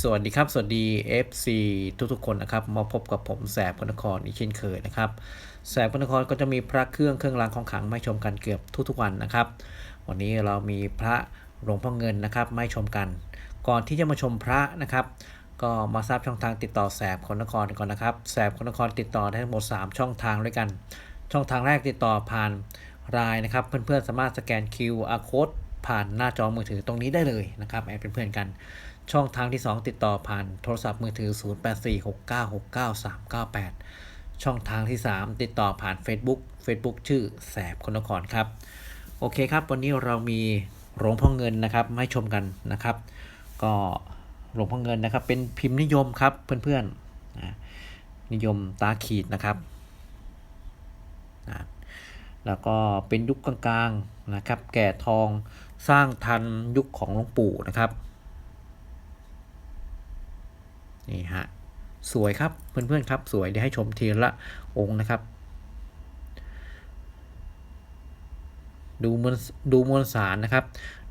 สวัสดีครับ สวัสดี FC ทุกๆคนนะครับ มาพบกับผมแสบพนครอีกเช่นเคยนะครับ แสบพนครก็จะมีพระเครื่องเครื่องรางของขลังไม่ชมกันเกือบทุกๆวันนะครับ วันนี้เรามีพระหลวงพ่อเงินนะครับไม่ชมกัน ก่อนที่จะมาชมพระนะครับ ก็มาทราบช่องทางติดต่อแสบคนนครก่อนนะครับ แสบคนนครติดต่อได้ทั้งหมด 3 ช่องทางด้วยกัน ช่องทางแรกติดต่อผ่านรายนะครับ เพื่อนๆสามารถสแกน QR code ผ่านหน้าจอมือถือตรงนี้ได้เลยนะครับแอดเป็นเพื่อนกัน ช่องทางที่ 2 ติดต่อผ่านโทรศัพท์มือถือ 0846969398 ช่องทางที่ 3 ติดต่อผ่าน Facebook Facebook ชื่อแสบคนนครครับ โอเคครับ วันนี้เรามีหลวงพ่อเงินนะครับมาให้ชมกันนะครับ ก็หลวงพ่อเงินนะครับ เป็นพิมพ์นิยมครับเพื่อนๆนะนิยมตาขีดนะครับนะแล้วก็เป็นยุคกลางๆนะครับ แก่ทองสร้างทันยุคของหลวงปู่นะครับ นี่ฮะสวยครับเพื่อนๆครับสวยเดี๋ยวให้ชมทีละองค์นะครับ ดูมวลดูมวลสารนะครับ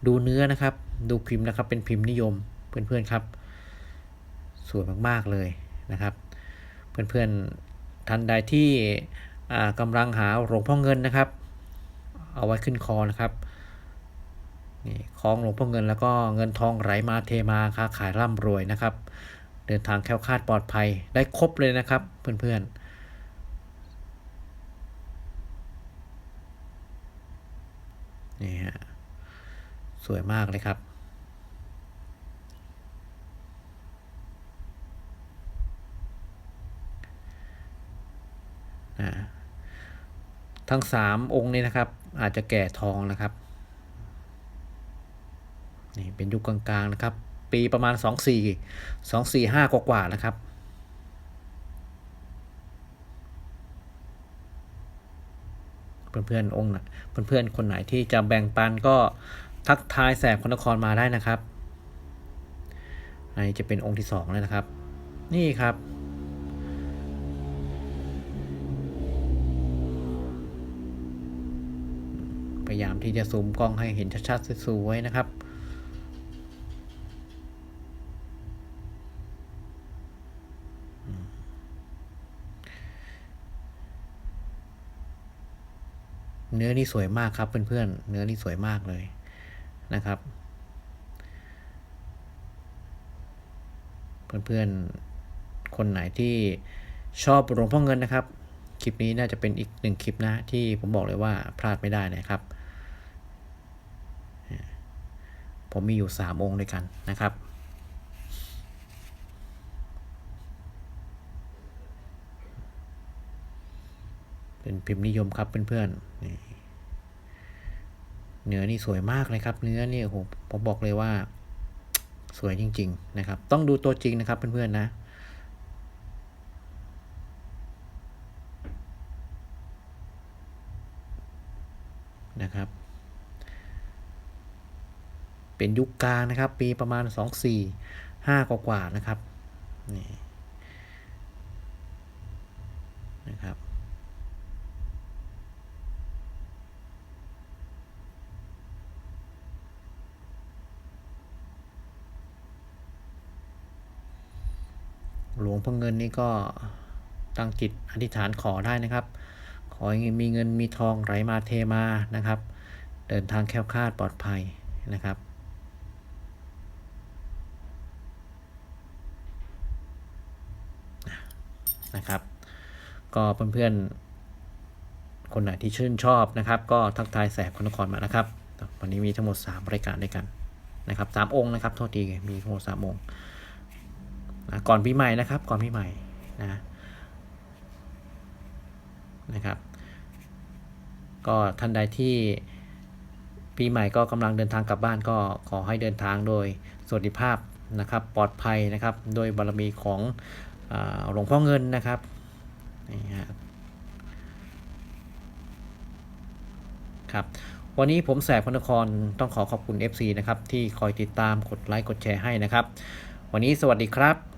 ดูเนื้อนะครับ ดูพิมพ์นะครับ เป็นพิมพ์นิยมเพื่อนๆครับ สวยมากๆเลยนะครับ เพื่อนๆท่านใดที่อ่ากำลังหาหลวงพ่อเงินนะครับ เอาไว้ขึ้นคอนะครับนี่คล้องหลวงพ่อเงินแล้วก็เงินทองไหลมาเทมาค้าขายร่ำรวยนะครับ เดินทางแคล้วคลาดปลอดภัยได้ครบเลยนะครับ เพื่อนๆนี่ฮะ สวยมากเลยครับ ทั้งสามองค์นี้นะครับ อาจจะแก่ทองนะครับ นี่เป็นยุคกลางๆนะครับ ปีประมาณ 2 4 2 4 5 กว่าๆนะครับ เพื่อนๆองค์นะเพื่อนๆคนไหนที่จะแบ่งปันก็ทักทายแสบคนนครมาได้นะครับอันนี้จะเป็นองค์ที่สองเลยนะครับ นี่ครับพยายามที่จะซูมกล้องให้เห็นชัดๆสวยๆนะครับ เนื้อนี่สวยมากครับเพื่อนๆ เนื้อนี่สวยมากเลยนะครับ เพื่อนๆ คนไหนที่ชอบหลวงพ่อเงินนะครับ คลิปนี้น่าจะเป็นอีกหนึ่งคลิปนะที่ผมบอกเลยว่าพลาดไม่ได้นะครับ ผมมีอยู่สามองค์ด้วยกันนะครับ เป็นพิมพ์นิยมครับเพื่อนๆนี่เนื้อนี่สวยมากเลยครับ เนื้อนี่โอ้โหผมบอกเลยว่า สวยจริง ๆ นะครับ ต้องดูตัวจริงนะครับเพื่อนๆนะนะครับ เป็นยุคกลางนะครับ ปีประมาณ 2 4 5กว่าๆนะครับ นี่นะครับ หลวงพ่อเงินนี่ก็ตั้งจิตอธิษฐานขอได้นะครับ ขอให้มีเงินมีทองไหลมาเทมานะครับ เดินทางแคล้วคลาดปลอดภัยนะครับนะครับ ก็เพื่อนๆ คนไหนที่ชื่นชอบนะครับ ก็ทักทายแสบคนนครมานะครับ วันนี้มีทั้งหมด 3 รายการด้วยกันนะครับสามองค์นะครับ โทษทีมีทั้งหมด3องค์ นะก่อนปีใหม่นะครับ ก่อนปีใหม่นะนะครับ ก็ท่านใดที่ปีใหม่ก็กำลังเดินทางกลับบ้านก็ขอให้เดินทางโดยสวัสดิภาพนะครับ ปลอดภัยนะครับ โดยบารมีของหลวงพ่อเงินนะครับนี่ฮะครับวันนี้ผมแสบพนครต้องขอขอบคุณ FC นะครับที่คอยติดตามกดไลค์กดแชร์ให้นะครับ วันนี้สวัสดีครับ